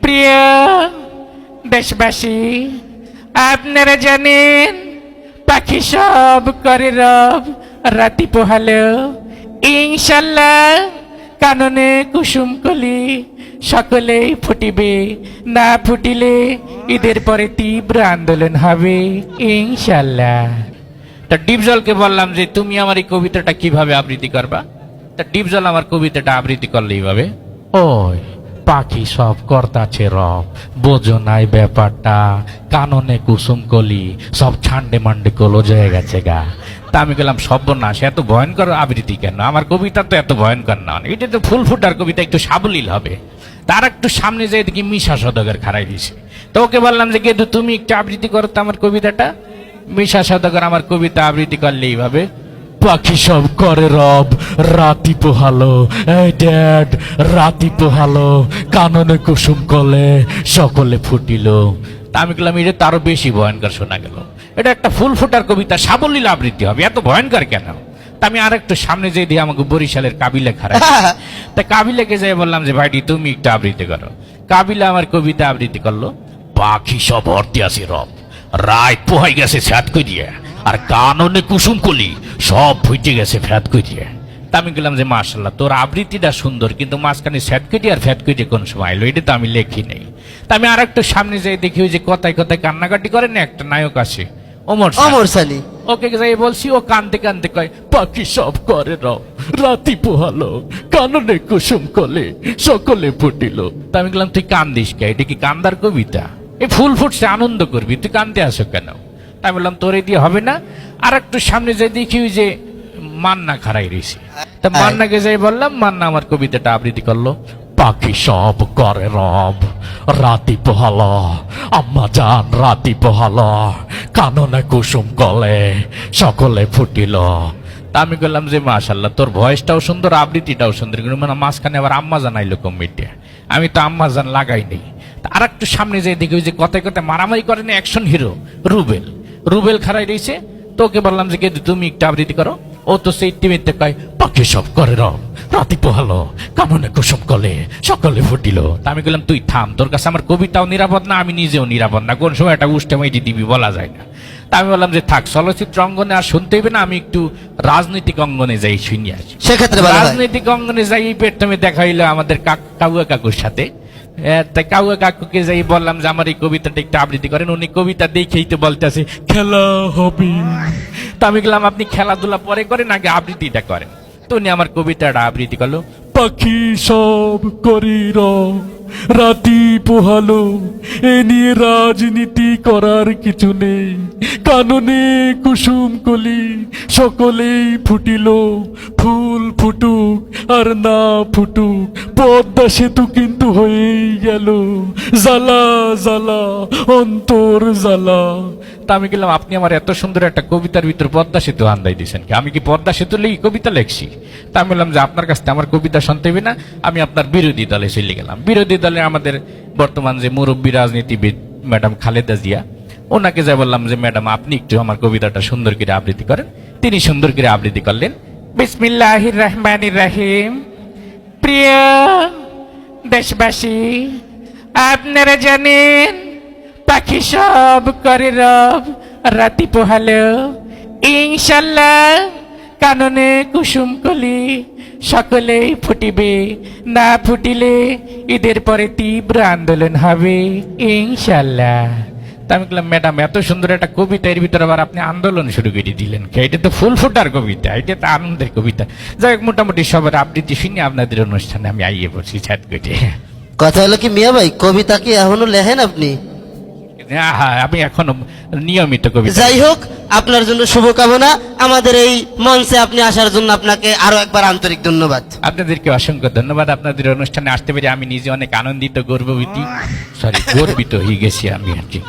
প্রিয় দেশবাসী আপনারা জানেন পাখি সব করে রব রাতি পোহালো। ইনশাল্লাহ কাননে কুসুম কলি সকলেই ফুটিবে। না ফুটিলে ঈদের পরে তীব্র আন্দোলন হবে ইনশাল্লাহ। তা ডিপজলকে বললাম যে তুমি আমার এই কবিতাটা কীভাবে আবৃত্তি করবা? তা ডিপজল আমার কবিতাটা আবৃত্তি করলে এইভাবে ওই। পাখি সব কর্তাছে রব। বোঝো নাই ব্যাপারটা, কাননে কুসুম কলি, সব ছান্ডে মান্ডে কলো হয়ে গেছে গা। তা আমি গেলাম সর্বনাশ, এত ভয়ঙ্কর আবৃত্তি কেন? আমার কবিতা তো এত ভয়ঙ্কর না। এটা তো ফুল ফুটার কবিতা, একটু সাবলীল হবে। তার একটু সামনে যেয়ে দেখি মিশা সদকের খারাই দিছে তো ওকে বললাম যে, গেদু, তুমি একটু আবৃত্তি করো তো আমার কবিতাটা? মিশা সদকের আমার কবিতা আবৃত্তি করলে এইভাবে পাখি সব করে রব রাতি পোহালো। এই ড্যাড রাতি পোহালো কাননে কুসুম কলে সকলে ফুটিল। আমি গেলাম এটা তো আরও বেশি ভয়ঙ্কর শোনা গেল। এটা একটা ফুল ফুটার কবিতা সাবলীল আবৃত্তি হবে এত ভয়ঙ্কর কেন? তা আমি আর একটু সামনে যেয়ে দিয়ে আমাকে বরিশালের কাবিলে খারাপ তা কাবিলাকে যাই বললাম যে ভাইটি তুমি একটু আবৃত্তি করো। কাবিলা আমার কবিতা আবৃত্তি করল পাখি সব ভর্তি আছে রব রায় পোহাই গেছে ফ্যাত করিয়া আর কাননে কুসুম কলি সব ফুটে গেছে ফ্যাত করিয়া তা আমি গেলাম যে মার্শাল্লাহ তোর আবৃত্তিটা সুন্দর কিন্তু মাঝখানে স্যাট কেটে আর ফ্যাট কেটে কোন সময় এলো এটা তো আমি লেখি নেই। তা আমি আর একটু সামনে যাই দেখি ওই যে কথায় কথায় কান্নাকাটি করে না একটা নায়ক আছে ওমর সানি ওকে যাই বলছি ও কানতে কানতে কয় পাখি সব করে রব রাতি পোহালো কাননে কুসুম কলে সকলে ফুটিল। তা আমি বললাম তুই কান্দিস কে? এটা কি কান্দার কবিতা? এ ফুল ফুটছে আনন্দ করবি তুই কান্দতে আসো কেন? তা আমি বললাম তোর দিয়ে হবে না। আর একটু সামনে যাই দেখি ওই যে মান্না খারাই রয়েছে তা মান্নাকে যাই বললাম মান্না আমার কবিতাটা আবৃত্তি করল পাখি সব করে রব রাতি পোহালো আম্মা জান রাতি পোহালো কাননে কুসুম কলে সকলে ফুটিল। তা আমি বললাম যে মাশাল্লাহ তোর ভয়েসটাও সুন্দর আবৃত্তিটাও সুন্দর। কিন্তু মানে মাঝখানে আবার আম্মা জানাইলো কমিটি আমি তো আম্মা জান লাগাই নেই। আর একটু সামনে যেয়ে দেখি ওই যে কথায় কথায় মারামারি করে না অ্যাকশন হিরো রুবেল। রুবেল খারাই রয়েছে তোকে বললাম যে তুমি একটু আবৃত্তি করো। ও তো সেই টিমিতে কয় পাখি সব করে রব রাতি পোহালো, কামনে কুসুম কলে, সকলে ফুটিল। আমি বললাম তুই থাম, তোর কাছে আমার কবিতাও নিরাপদ না, আমি নিজেও নিরাপদ না। কোন সময় একটা উষ্ঠে মাইটি দিবি বলা যায় না। তা আমি বললাম যে থাক চলচ্চিত্র অঙ্গনে আর শুনতে হবে না আমি একটু রাজনৈতিক অঙ্গনে যাই শুনি আসি। সেক্ষেত্রে রাজনৈতিক অঙ্গনে যাই এই পেটটামে দেখা হইল আমাদের কাউয়া কাকুর সাথে। তাই কাউয়া কাকুকে যাই বললাম যে আমার এই কবিতাটা একটু আবৃত্তি করেন উনি কবিতা দেখেই তো বলতেছে খেলা হবে। তা আমি গেলাম আপনি খেলাধুলা পরে করেন আগে আবৃত্তিটা করেন? তো উনি আমার কবিতাটা আবৃত্তি করল পাখি সব করির রাতি পোহালো, এ নিয়ে রাজনীতি করার কিছু নেই। কাননে কুসুম কলি, সকলেই ফুটিল, ফুল ফুটুক আর না ফুটুক, পদ্মা সেতু কিন্তু হয়েই গেল। জ্বালা জ্বালা, অন্তর জ্বালা। তা আমি গেলাম, আপনি আমার এত সুন্দর একটা কবিতার ভিতর পদ্মা সেতু আন্দাই দিয়েছেন কি? আমি কি পদ্মা সেতু লিখি, কবিতা লেখছি? তা আমি বললাম যে, আপনার কাছ আমার কবিতা শুনতে হবে না, আমি আপনার বিরোধী দলে চলে গেলাম। বিরোধী দলে আমাদের বর্তমান যে মুরব্বী রাজনীতিবিদ ম্যাডাম খালেদা জিয়া, ওনাকে যা বললাম যে, ম্যাডাম, আপনি একটু আমার কবিতাটা সুন্দর করে আবৃত্তি করেন। তিনি সুন্দর করে আবৃত্তি করলেন। বিসমিল্লাহির রহমানির রাহিম। প্রিয় দেশবাসী, আপনারা জানেন পাখি সব করে রব, রাতি পোহালো। ইনশাল্লাহ কাননে কুসুম কলি সকলেই ফুটিবে, না ফুটিলে ঈদের পরে তীব্র আন্দোলন হবে, ইনশাল্লাহ। আমি বললাম, ম্যাডাম, এত সুন্দর একটা কবিতা, এর ভিতরে আবার আপনি আন্দোলন শুরু করে দিলেন? এটা তো ফুল ফুটার কবিতা, এটা তো আনন্দের কবিতা। যাই হোক, মোটামুটি সবার আবৃত্তি শুনে, আপনাদের অনুষ্ঠানে আমি আইয়ে পড়ছি ছাদ কথা হলো কি মিয়া ভাই, কবিতা কি এখনও লেখেন আপনি? হ্যাঁ আমি এখনও নিয়মিত কবি যাই হোক আপনার জন্য শুভকামনা। আমাদের এই মঞ্চে আপনি আসার জন্য আপনাকে আরও একবার আন্তরিক ধন্যবাদ। আপনাদেরকে অসংখ্য ধন্যবাদ। আপনাদের অনুষ্ঠানে আসতে পেরে আমি নিজে অনেক আনন্দিত গর্ববিত। সরি গর্বিত হয়ে গেছি আমি আর কি।